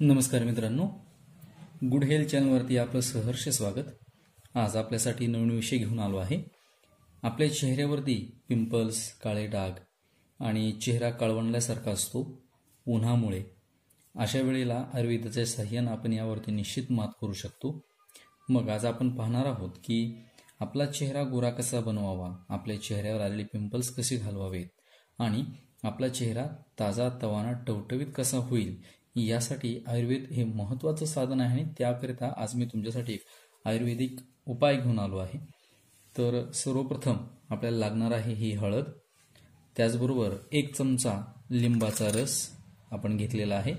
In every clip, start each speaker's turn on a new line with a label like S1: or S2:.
S1: नमस्कार मित्रांनो. Good health चॅनलवरती आपलं सहर्ष स्वागत. आज आपल्यासाठी नवीन विषय घेऊन आलो आहे. आपल्या चेहऱ्यावरती पिंपल्स काळे डाग आणि चेहरा काळवंडल्यासारखा असतो उन्हामुळे. अशा वेळेला आयुर्वेदाच्या सहाय्यानं आपण यावरती निश्चित मात करू शकतो. मग आज आपण पाहणार आहोत की आपला चेहरा गोरा कसा बनवावा आपल्या चेहऱ्यावर आलेले पिंपल्स कसे घालवावेत आणि आपला चेहरा ताजा तवाना टवटवीत कसा होईल यासाठी आयुर्वेद हे महत्त्वाचं साधन आहे आणि त्याकरिता आज मी तुमच्यासाठी एक आयुर्वेदिक उपाय घेऊन आलो आहे. तर सर्वप्रथम आपल्याला लागणार आहे ही हळद. त्याचबरोबर एक चमचा लिंबाचा रस आपण घेतलेला आहे.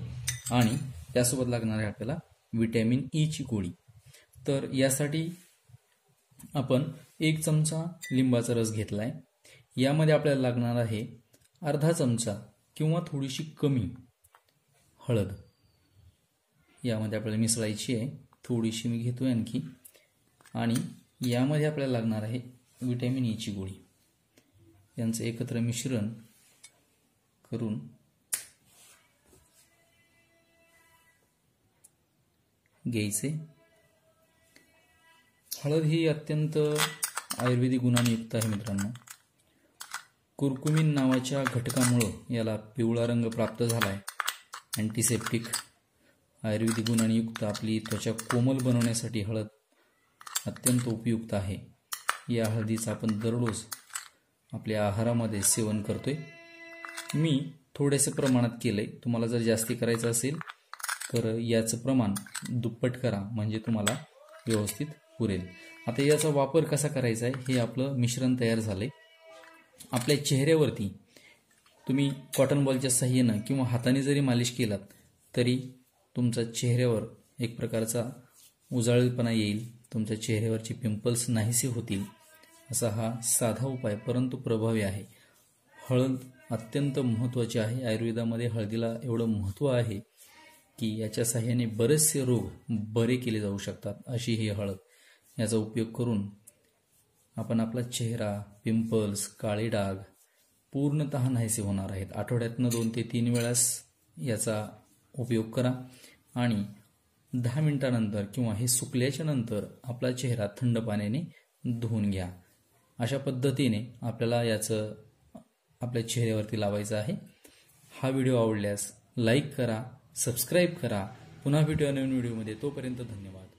S1: आणि त्यासोबत लागणार आहे आपल्याला विटॅमिन ईची e गोळी. तर यासाठी आपण एक चमचा लिंबाचा रस घेतला आहे यामध्ये आपल्याला लागणार आहे अर्धा चमचा किंवा थोडीशी कमी हळद. यामध्ये आपल्याला मिसळायची आहे. थोडीशी मी घेतोय आणखी. आणि यामध्ये आपल्याला लागणार आहे विटॅमिन ईची e गोळी. यांचं एकत्र मिश्रण करून घ्यायचे. हळद ही अत्यंत आयुर्वेदिक गुणांनी युक्त आहे मित्रांनो. कुरकुमिन नावाच्या घटकामुळं याला पिवळा रंग प्राप्त झाला आहे अँटीसेप्टिक आयुर्वेदिक गुणांयुक्त आपली त्वचा कोमल बनवण्यासाठी हळद अत्यंत उपयुक्त आहे. या हळदीचं आपण दररोज आपल्या आहारामध्ये सेवन करतोय. मी थोडेसे प्रमाणात केलंय. तुम्हाला जर जास्ती करायचं असेल तर याचं प्रमाण दुप्पट करा म्हणजे तुम्हाला व्यवस्थित पुरेल. आता याचा वापर कसा करायचा आहे हे आपलं मिश्रण तयार झालंय. आपल्या चेहऱ्यावरती तुम्ही कॉटन बॉलच्या साह्यानं किंवा हाताने जरी मालिश केलात तरी तुमचा चेहऱ्यावर एक प्रकारचा उजाळपणा येईल तुमच्या चेहऱ्यावरचे पिंपल्स नाहीसे होतील असा हा साधा उपाय परंतु प्रभावी आहे. हळद अत्यंत महत्त्वाची आहे. आयुर्वेदामध्ये हळदीला एवढं महत्त्व आहे की याच्या साह्याने बरेचसे रोग बरे केले जाऊ शकतात अशी ही हळद. याचा उपयोग करून आपण आपला चेहरा पिंपल्स काळे डाग पूर्णत नाहीसे होणार आहेत. आठवड्यातनं दोन ते तीन वेळास याचा उपयोग करा. आणि दहा मिनिटानंतर किंवा हे सुकल्याच्या नंतर आपला चेहरा थंड पाण्याने धुवून घ्या. अशा पद्धतीने आपल्याला याचं आपल्या चेहऱ्यावरती लावायचं आहे. हा व्हिडिओ आवडल्यास लाईक करा सबस्क्राईब करा. पुन्हा भेटूया नवीन व्हिडिओमध्ये. तोपर्यंत धन्यवाद.